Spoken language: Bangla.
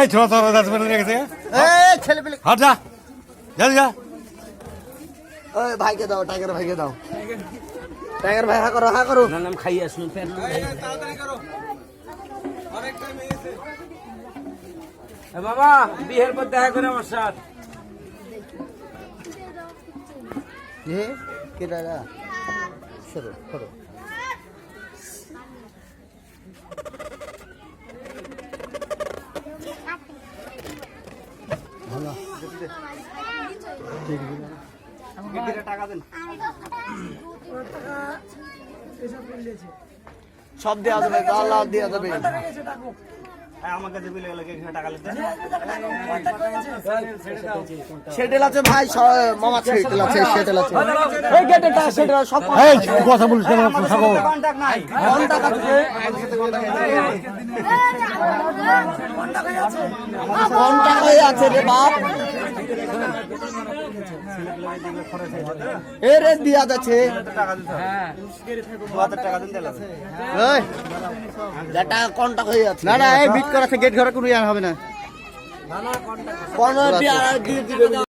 এই ছোট ছোট দশ মিনিট রেখেছে ছেলে পেলে হাট যা যা যা। ওই ভাইকে দাও টাইগার ভাইকে দাও। টাইগার ভাই হা করো হা করো। নাম খাই আসুন ফের এ বাবা বিয়ের পর দেখা করে আমার সাথে। কে দাদা? সরো সব দেওয়া যাবে আল্লাহ দেওয়া যাবে। সেটেল আছে ভাই মামা সেটেল আছে সেটেল আছে এই গেটে সেটেল সব এই কথা বলিস কেন থাকো ঘণ্টা কাটছে ঘণ্টা হয়ে আছে রে বাপ এ দিয়া যাচ্ছে এই, যেটা কন্টাক্ট হয়ে যাচ্ছে। না না এই বিট করা গেট ঘরে কোনো ইয়ার হবে না। কোন দিয়ে দিবে